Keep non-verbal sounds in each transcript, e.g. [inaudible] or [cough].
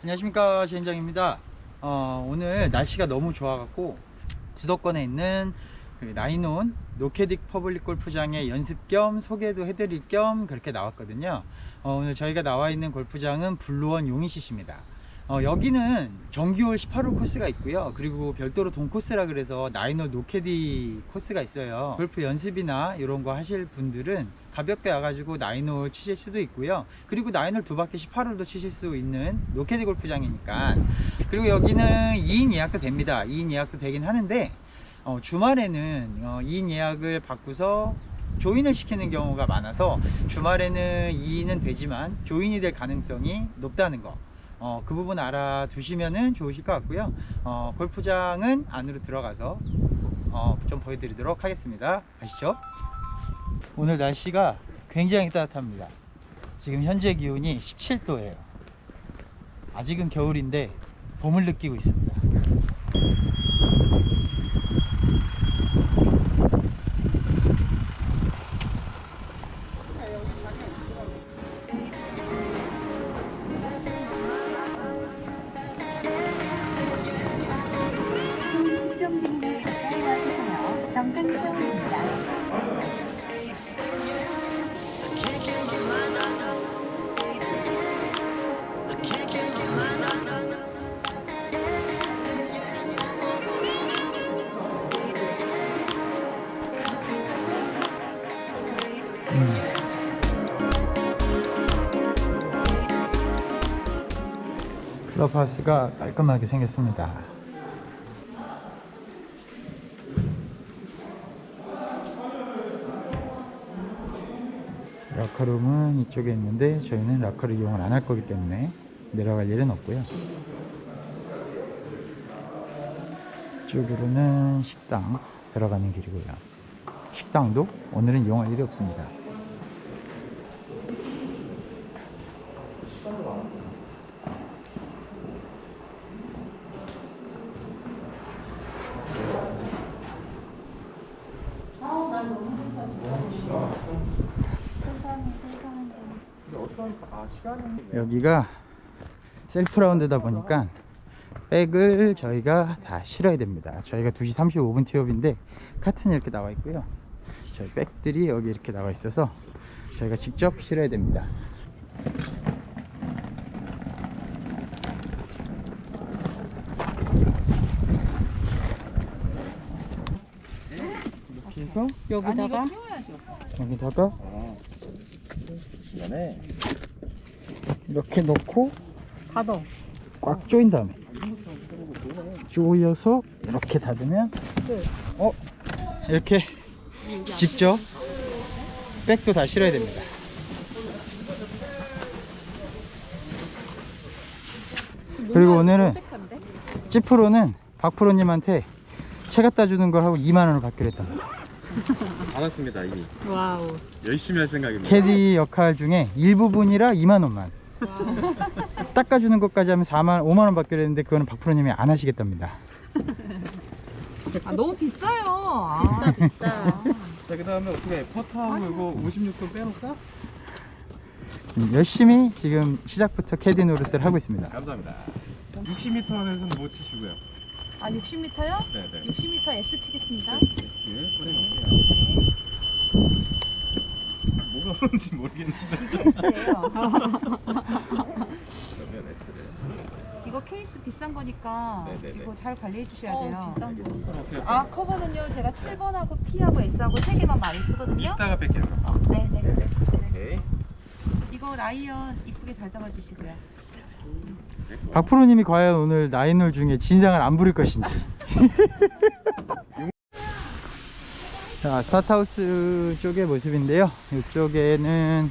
안녕하십니까 시현장입니다. 어, 오늘 날씨가 너무 좋아갖고 수도권에 있는 그 나인온 노케딕 퍼블릭 골프장의 연습 겸 소개도 해드릴 겸 그렇게 나왔거든요. 어, 오늘 저희가 나와 있는 골프장은 블루원 용인CC입니다. 어, 여기는 정규홀 18홀 코스가 있고요. 그리고 별도로 동 코스라 그래서 나인홀 노케디 코스가 있어요. 골프 연습이나 이런 거 하실 분들은 가볍게 와가지고 나인홀 치실 수도 있고요. 그리고 나인홀 두 바퀴 18홀도 치실 수 있는 노케디 골프장이니까. 그리고 여기는 2인 예약도 됩니다. 2인 예약도 되긴 하는데 어, 주말에는 어, 2인 예약을 받고서 조인을 시키는 경우가 많아서 주말에는 2인은 되지만 조인이 될 가능성이 높다는 거. 어, 그 부분 알아두시면 좋으실 것 같고요. 어, 골프장은 안으로 들어가서 어, 좀 보여드리도록 하겠습니다. 가시죠 오늘 날씨가 굉장히 따뜻합니다. 지금 현재 기온이 17도예요. 아직은 겨울인데 봄을 느끼고 있습니다 클럽하우스가 깔끔하게 생겼습니다. 라커룸은 이쪽에 있는데 저희는 라커를 이용을 안 할 거기 때문에 내려갈 일은 없고요. 이쪽으로는 식당 들어가는 길이고요. 식당도 오늘은 이용할 일이 없습니다 여기가 셀프 라운드다 보니까 백을 저희가 다 실어야 됩니다. 저희가 2시 35분 티업인데 카트는 이렇게 나와 있고요. 저희 백들이 여기 이렇게 나와 있어서 저희가 직접 실어야 됩니다. 이렇게 해서 여기다가 여기다가 그다음에 이렇게 넣고 닫어. 꽉 조인 다음에 조여서 이렇게 닫으면 네. 어 이렇게 직접 백도 다 실어야 됩니다 그리고 오늘은? 찌프로는 박프로님한테 책 갖다 주는 걸 하고 2만원을 받기로 했답니다 [laughs] 알았습니다 이미 와우. 열심히 할 생각입니다 캐디 역할 중에 일부분이라 2만원만 와우. [laughs] 닦아주는 것까지 하면 4만 5만 원 받기로 했는데 그거는 박프로님이 안 하시겠답니다. 아 너무 비싸요. 아, 진짜. 자 그 다음에 어떻게 퍼트하고 이거 56분 빼놓을까? 음, 열심히 지금 시작부터 캐디 노릇을 하고 있습니다. 감사합니다. 60m 안에서는 못 치시고요. 아 60m요? 네네. 60m S 치겠습니다. 예, 꺼내놓을게요 오는지 모르겠는데. 그러면 S를 이거 케이스 비싼 거니까 네네네. 이거 잘 관리해 주셔야 어, 돼요. 비싼 알겠습니다 아 커버는요 제가 7번하고 P하고 S하고 세 개만 많이 쓰거든요. 이따가 뺄게요 네네. 오케이 이거 라이언 이쁘게 잘 잡아주시고요. 박프로님이 과연 오늘 나인홀 중에 진상을 안 부릴 것인지 [laughs] 자 스타트하우스 쪽의 모습인데요 이쪽에는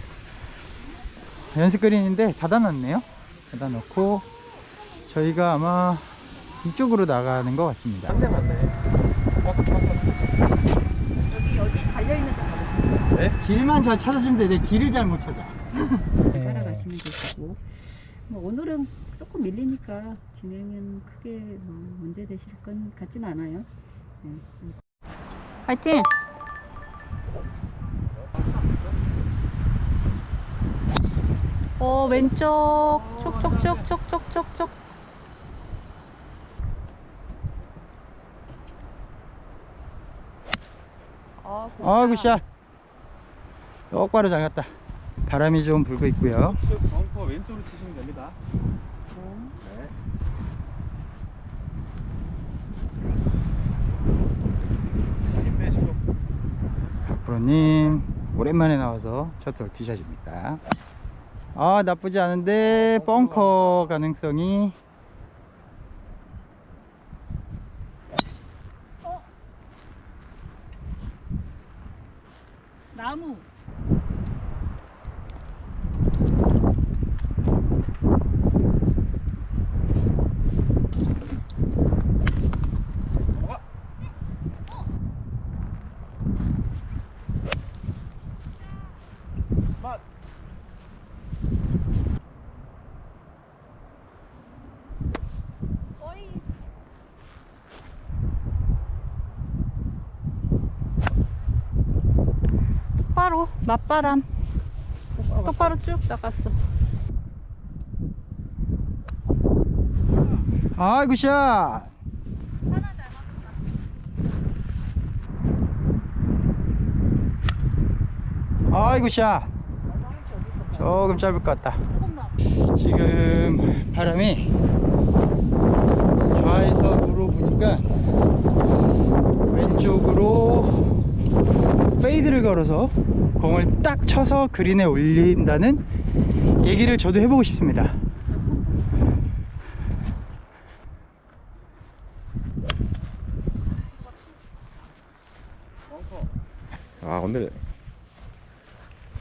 연습 그린인데 닫아놨네요 닫아놓고 저희가 아마 이쪽으로 나가는 것 같습니다 여기 여기 달려 있는 데 가보시면 네? 길만 잘 찾아주면 돼. 내 길을 잘 못 찾아. [laughs] 따라가시면 되시고. 뭐 오늘은 조금 밀리니까 진행은 크게 뭐 문제 되실 건 같진 않아요. 네. 파이팅! 어 왼쪽. 촉촉촉촉촉촉촉. 아이고 샷 똑바로 잘 갔다. 바람이 좀 불고 있고요. 왼쪽으로 치시면 됩니다. 네. 힘 빼시고. 박 프로님 오랜만에 나와서 첫홀 티샷입니다. 아 나쁘지 않은데 벙커 가능성이. 나무 맛. 거의 맞바람. 똑바로 쭉 나갔어. 아이고 샷 아이고 샷 조금 짧을 것 같다. 지금 바람이 좌에서으로 부니까 왼쪽으로 페이드를 걸어서 공을 딱 쳐서 그린에 올린다는 얘기를 저도 해보고 싶습니다 아 오늘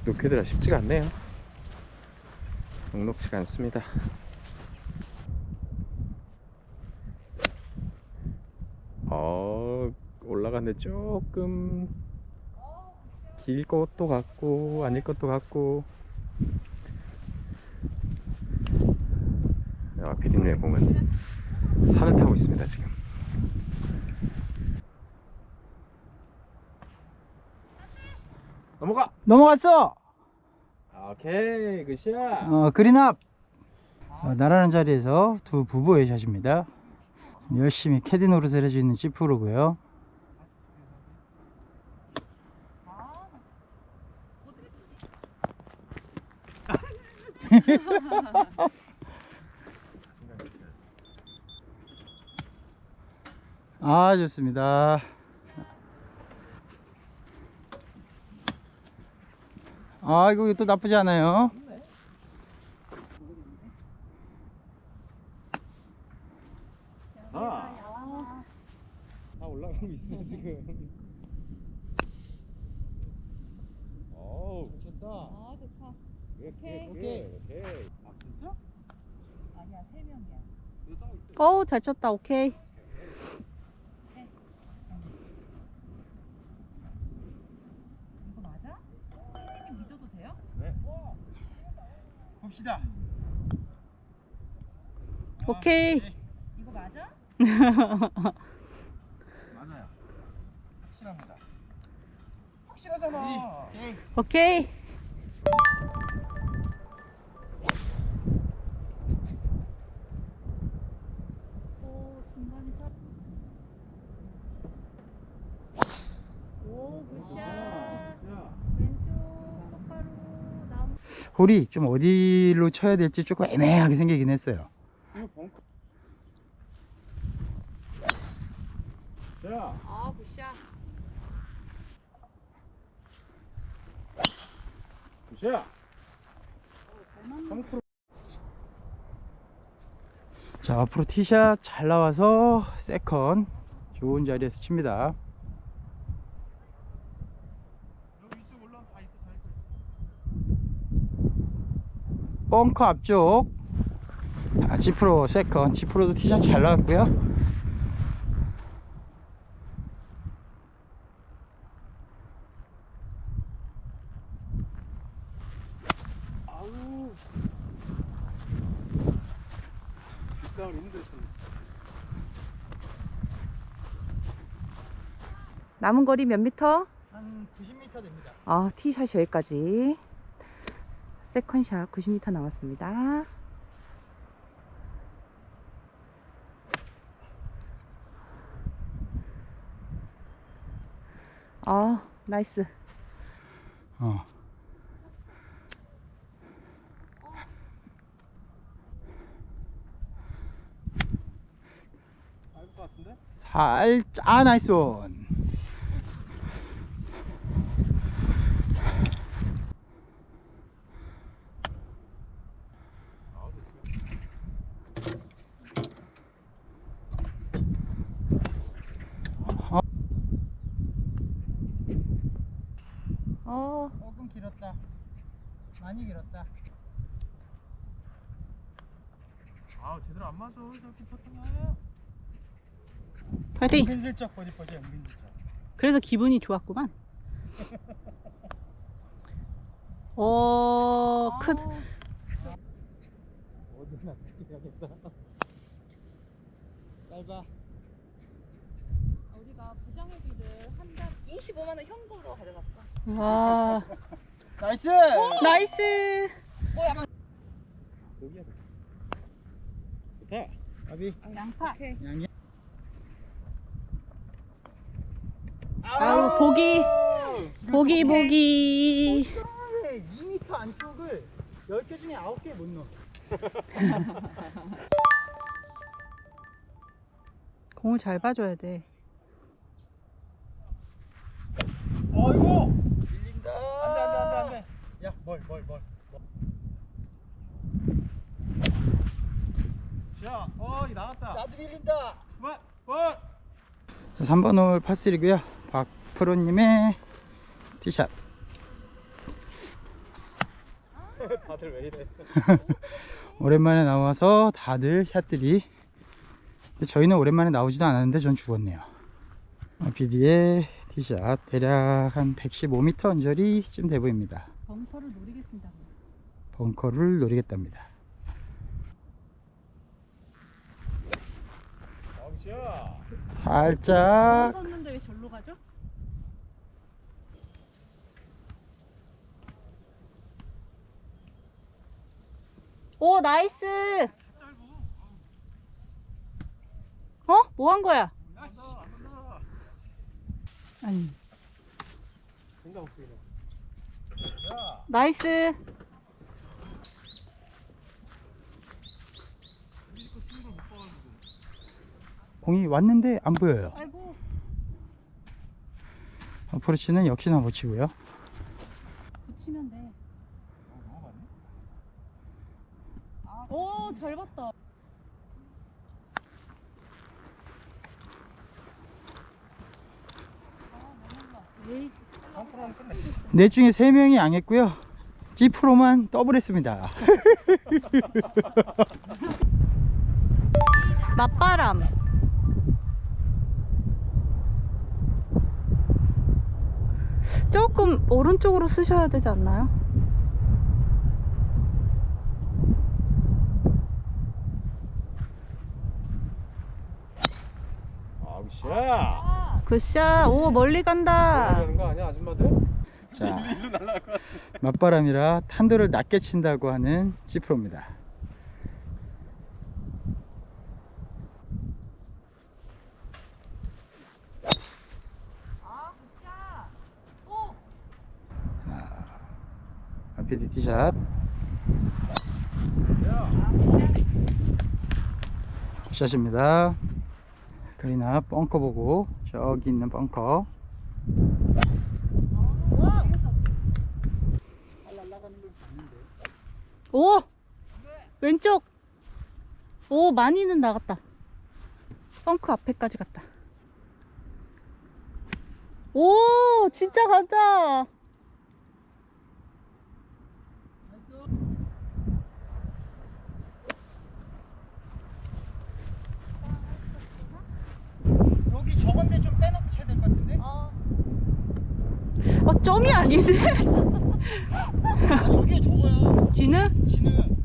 노케드라 쉽지가 않네요. 녹록지가 않습니다. 어 올라갔는데 조금 길 것도 같고 아닐 것도 같고. 아, 피디님의 공은 산을 타고 있습니다 지금. 넘어가! 넘어갔어! 오케이 굿샷! 어, 그린앞! 어, 날아는 자리에서 두 부부의 샷입니다. 열심히 캐디 노릇을 해주는 찌프로고요 아 좋습니다 아 이거 또 나쁘지 않아요 아, 다 올라가고 있어 지금. 어우, 좋다. 아 좋다. 오케이, 오케이. 아? 아니야 세 명이야. 어우 잘 쳤다 오케이 이거 맞아? 선생님 믿어도 돼요? 네. 봅시다 오케이 이거 맞아? [laughs] 맞아요. 확실합니다. 확실하잖아. 오케이 오 중간에 서. 오 굿샷. 왼쪽 똑바로 나무. 홀이 좀 어디로 쳐야 될지 조금 애매하게 생기긴 했어요 아. 3프로. 자 앞으로 티샷 잘 나와서 세컨 좋은 자리에서 칩니다 여기 이쪽 올라오면 다 있어, 자기 거. 벙커 앞쪽 아, 지프로 세컨 지프로도 티샷 잘 나왔고요. 남은 거리 몇 미터? 한 90m 됩니다 아 티샷이 여기까지. 세컨샷 90m 나왔습니다. 아, 나이스. 어. 살짝 아 나이스 온. 어, 조금 길었다. 많이 길었다. 아 제대로 안 맞아 저기 퍼터가 파이팅! 은근슬쩍 버디 퍼지 은근슬쩍. 그래서 기분이 좋았구만. [laughs] 어, 크, 어디나 새끼야겠다. 짧아. 우리가 부정회비를 한달 25만 원 현금으로 가져갔어. 와, [laughs] 나이스. 나이스! 여기야. 좋다. 아비. 양파. 양이. 아우, 보기, 보기, 보기. 2m 안쪽을 10개 중에 9개 못 넣어. [laughs] 공을 잘 봐줘야 돼. 어이구 밀린다. 안돼 안돼 안돼 안돼 야, 뭘, 뭘, 뭘. 자 어 이 나갔다 나도 밀린다. 그만 볼 3번 홀 파3고요. 박프로님의 티샷. [laughs] 다들 왜 이래 [laughs] 오랜만에 나와서 다들 샷들이 근데 저희는 오랜만에 나오지도 않았는데 전 죽었네요 BD의 티샷 대략 한 115m 언저리쯤 돼 보입니다 벙커를 노리겠습니다. 벙커를 노리겠답니다 어우샤 살짝 섰는데 왜 절로 가죠? 오, 나이스! 어? 뭐 한 거야? 아니, 나이스! 공이 왔는데 안 보여요 아이고. 어프로치는 역시나 못 치고요 붙이면 돼. 오, 잘 봤다. 넷 중에 3명이 양했고요 G프로만 더블했습니다 [laughs] 맞바람. 조금 오른쪽으로 쓰셔야 되지 않나요? 아우샤 굿샷. 오, 멀리 간다. 그러는 거 아니야 아줌마들? 자 [laughs] 맞바람이라 탄도를 낮게 친다고 하는 G프로입니다 RPD 티샷 샷입니다 그린 앞 벙커 보고 저기 있는 벙커 오! 왼쪽! 오, 많이는 나갔다. 펑크 앞에까지 갔다. 오! 진짜 간다! 여기 저건데 좀 빼놓고 쳐야 될 것 같은데? 어, 점이 아닌데? 아, 여기에 저거야 진우? 진우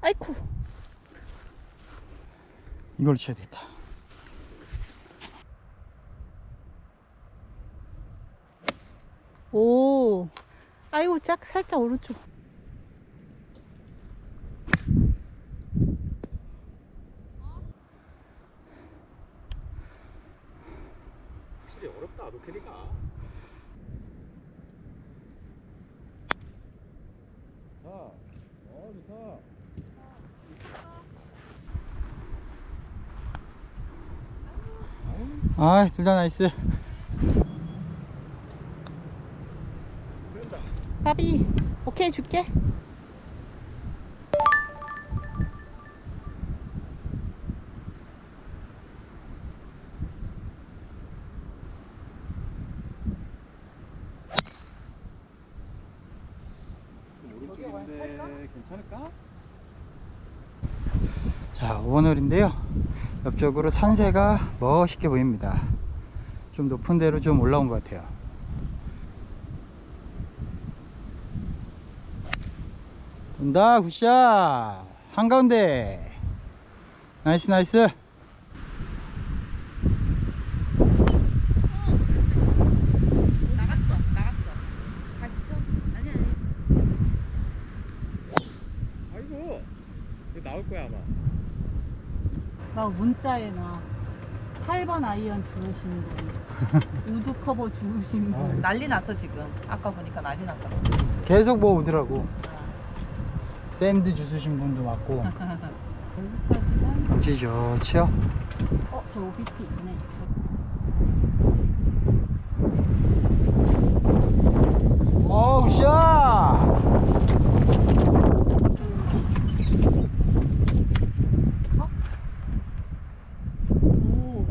아이쿠. 이걸 쳐야 되겠다 오. 아이고, 짝, 살짝 오른쪽. 확실히 노캐리가 자, 어 좋다 아, 둘 다 나이스. 까비. 오케이, 줄게. 괜찮을까? 자, 5번 홀인데요. 옆쪽으로 산세가 멋있게 보입니다. 좀 높은 데로 좀 올라온 것 같아요. 돈다, 굿샷! 한가운데! 나이스, 나이스! 나갔어, 나갔어. 가시죠. 아니 아니. 아이고 이거 나올 거야 아마 막 문자에나 8번 아이언 주우신 분, 우드 커버 주우신 분. 난리 났어 지금. 아까 보니까 난리 났더라고. 계속 뭐 오더라고. 샌드 주스신 분도 많고. 여기까지만. 경치 좋지요? 어, 저 OBT 있네. 어우, 샷! 오.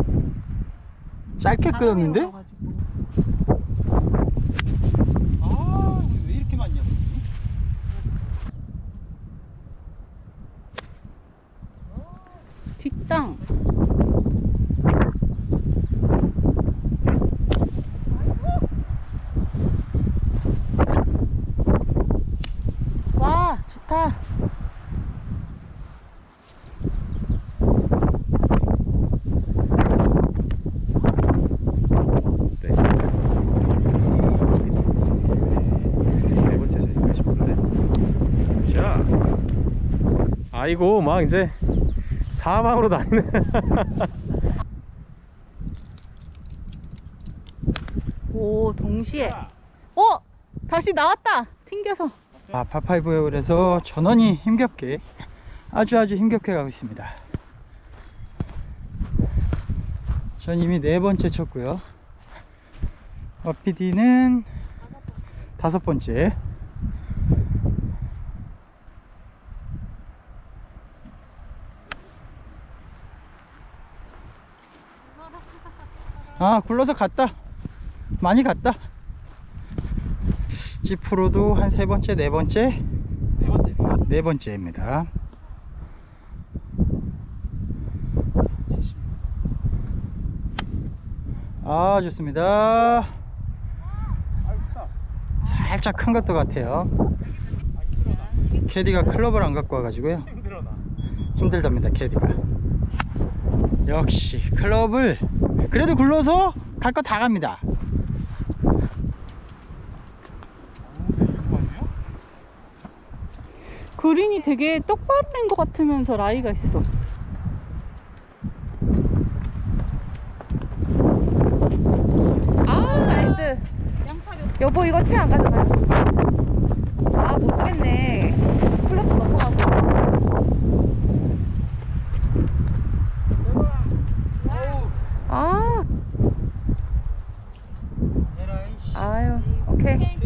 바람이 끊었는데? 와가지고. 아, 왜 이렇게 많냐, 물이? 뒷땅. 와, 좋다. 네. 네 번째 저희가 싶은데 자 아이고 막 이제 사방으로 다니네 [laughs] 오, 동시에. 어! 다시 나왔다! 튕겨서. 아, 파파이브 홀에서 전원이 힘겹게, 아주 아주 힘겹게 가고 있습니다. 전 이미 네 번째 쳤고요. 어피디는 다섯 번째. 아, 굴러서 갔다. 많이 갔다. 지프로도 한 세 번째, 네 번째, 네 번째 네 번째입니다. 아, 좋습니다. 살짝 큰 것도 같아요. 캐디가 클럽을 안 갖고 와가지고요. 힘들답니다, 캐디가. 역시 클럽을 그래도 굴러서 갈 거 다 갑니다. 그린이 되게 똑바로 된 것 같으면서 라이가 있어. 아우 나이스. 여보 이거 채 안 가져가요? 아 못 쓰겠네. 플러스 넘어가고. 아 아유 오케이.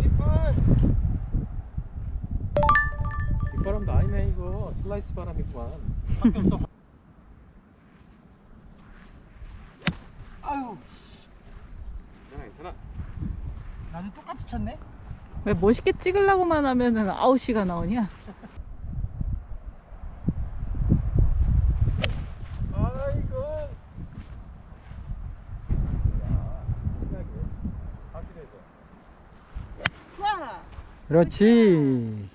뒷바람도 아니네 이거 슬라이스 바람이구만. 아유, 괜찮아 괜찮아 나도 똑같이 쳤네. 왜 멋있게 찍으려고만 하면은 아웃이가 나오냐? 아이고 그렇지.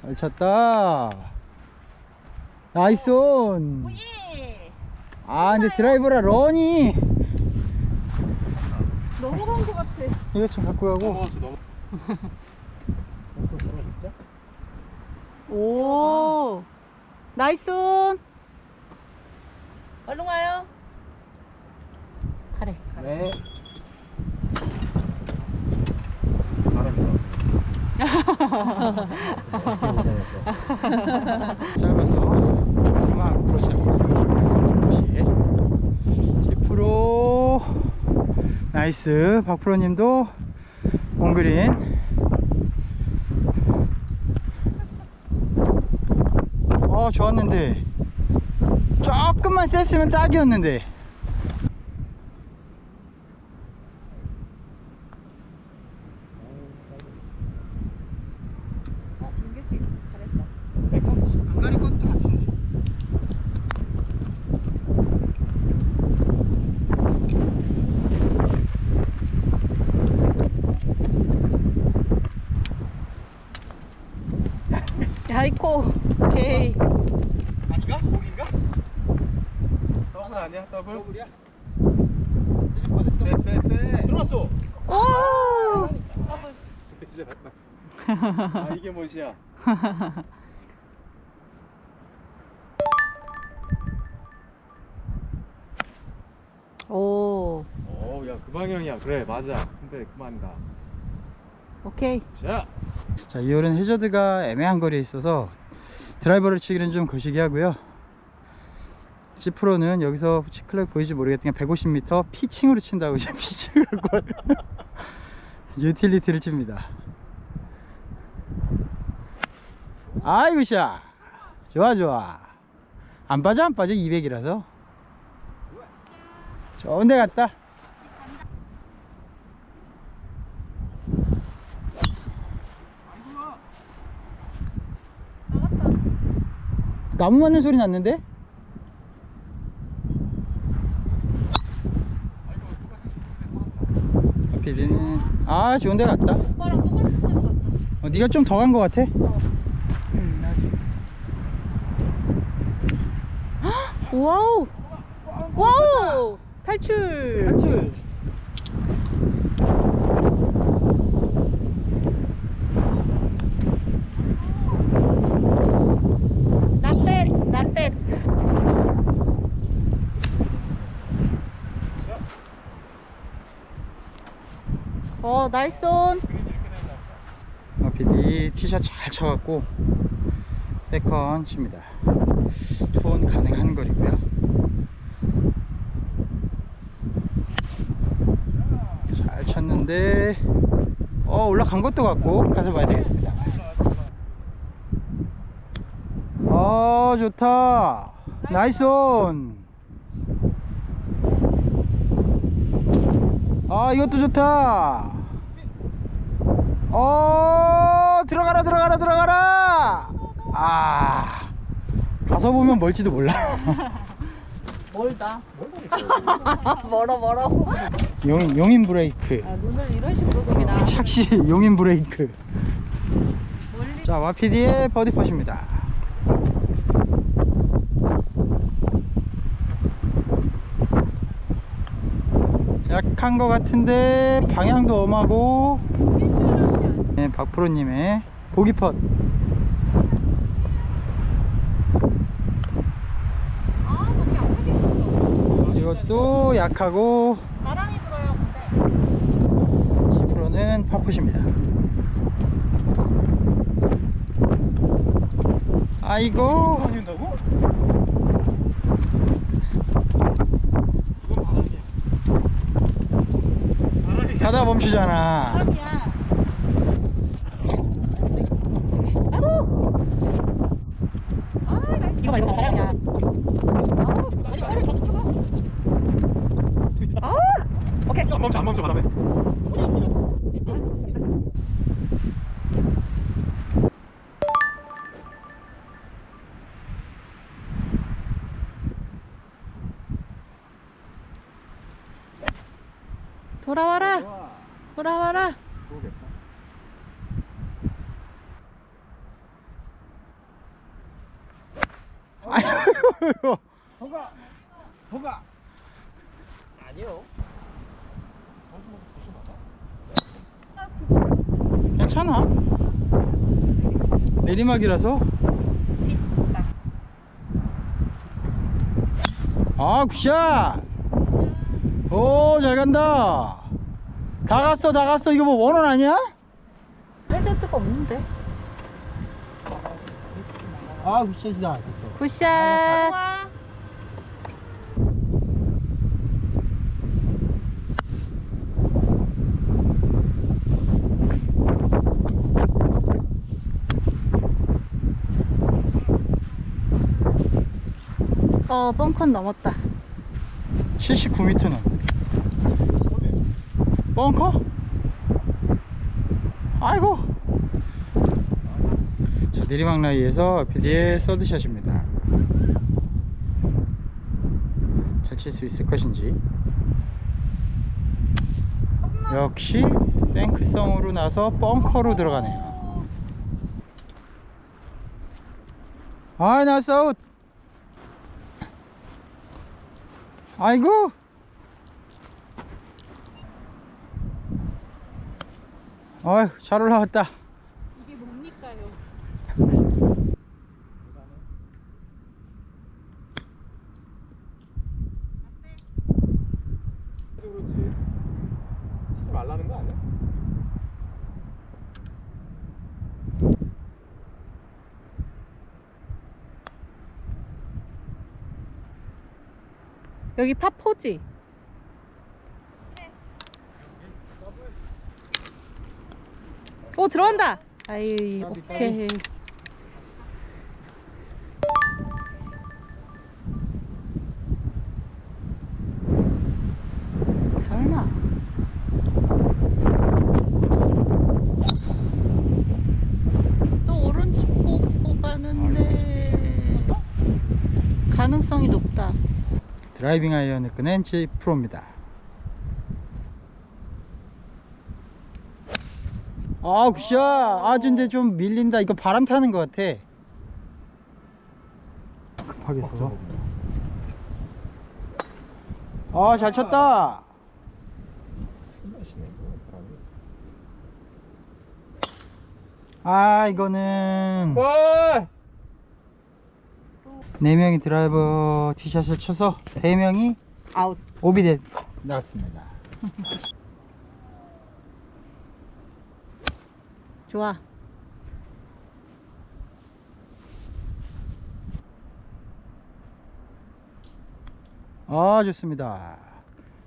잘 쳤다. 나이스 온. 아 근데 드라이버라 런이 넘어간 것 같아. 이거 좀 갖고 가고 넘어갔어 넘어 오. 나이스 온. 얼른 와요. 네. [laughs] 짧아서 그만 앞으로 잡고 프로. 나이스. 박프로님도 온그린. 어 좋았는데. 조금만 셌으면 딱이었는데 아, 준규 씨 잘했다. 안 가릴 것도 같은데 야이코. 오케이. 아니가? 고기인가? 더블 아니야 더블? 더블이야? 뻔했어 쎄쎄쎄 들어왔어 오. 왔다 아 이게 뭐시야 [laughs] 오. 어야 그 방향이야 그래 맞아 근데 그만 가 오케이. 자 자, 이 홀은 해저드가 애매한 거리에 있어서 드라이버를 치기는 좀 거시기 하고요. C 프로는 여기서 치클럽 보이지 모르겠지만 150m 피칭으로 친다고 지금 [laughs] 피칭을 와요. [laughs] 유틸리티를 칩니다. 아이고 샤 좋아 좋아 안 빠져 안 빠져 200이라서 좋은 데 갔다 나무 맞는 소리 났는데? 비리는 아 좋은 데 갔다 오빠랑 똑같은 데서 갔다. 어, 네가 좀 더 간 거 같아 [gasps] 와우. 와우. 탈출. 탈출 어, 나이스 온. 어, 비디 티샷 잘 쳐갖고 세컨 칩니다. 투온 가능한 거리고요. 잘 쳤는데 어 올라간 것도 같고 가서 봐야 되겠습니다. 어 좋다. 나이스 온. 아 이것도 좋다 어 들어가라 들어가라 들어가라 아 가서 보면 멀지도 몰라 [laughs] 멀다. [laughs] 멀어 멀어. 용, 용인 브레이크 아, 눈을 이런 식으로 속이나. 착시 용인 브레이크 자 와피디의 버디 팟입니다 약한 것 같은데 방향도 엄하고 네, 박프로님의 보기 펫 아, 너무 약하게 쳤어. 이것도 약하고 바람이 불어요, 근데. 10%는 파풋입니다. 아이고 다닌다고? 가다 멈추잖아. 돌아와라. 돌아와라. 호가. 아니요. 괜찮아? 내리막이라서? 아 굿샷 오 잘 간다 다 갔어 다 갔어 이거 뭐 원원 아니야? 레전드가 없는데. 아 굿샷이다 굿샷. 어, 벙컨 넘었다. 79m는 벙커? 아이고. 자, 내리막 라이에서 PD의 서드샷입니다. 잘 칠 수 있을 것인지. 역시 생크성으로 나서 벙커로 들어가네요. 아이 나이스 아웃. 아이고 어휴 잘 올라왔다 이게 뭡니까요? 그렇지. 치지 말라는 거 아니야? 여기 파포지. 오 들어간다. 아이 오케이. 설마. 또 오른쪽 보고 가는데 가능성이 높다. 드라이빙 꺼낸 J 프로입니다. 아, 굿샷. 아, 근데 좀 밀린다. 이거 바람 타는 것 같아. 급하게 써. 아, 잘 쳤다. 아, 이거는 와! 네 명이 드라이버 티샷을 쳐서 세 명이 아웃. 오비 돼 나왔습니다. [laughs] 좋아. 아 좋습니다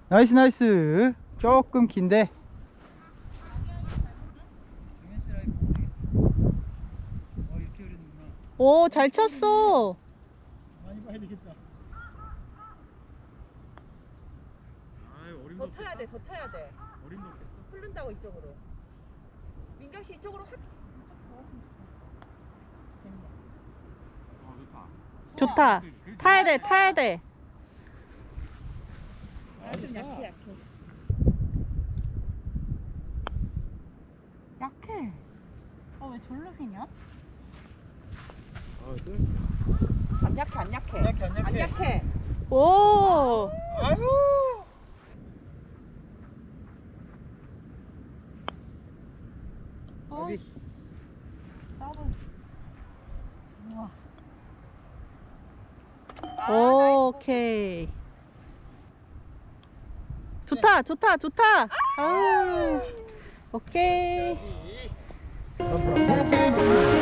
나이스 나이스 조금 긴데 오 잘 쳤어. 많이 봐야 되겠다 더 쳐야 돼, 더 쳐야 돼. 흐른다고 이쪽으로. 민경 씨 이쪽으로 확. 좋다. 타야 돼 타야 돼. 아, 좀 약해, 약해. 약해. 아왜 졸라 새냐? 안 약해, 안 약해. 안 약해, 안약 오. 아유 오비 오케이. 좋다, 좋다, 좋다. 아우. 오케이. 오케이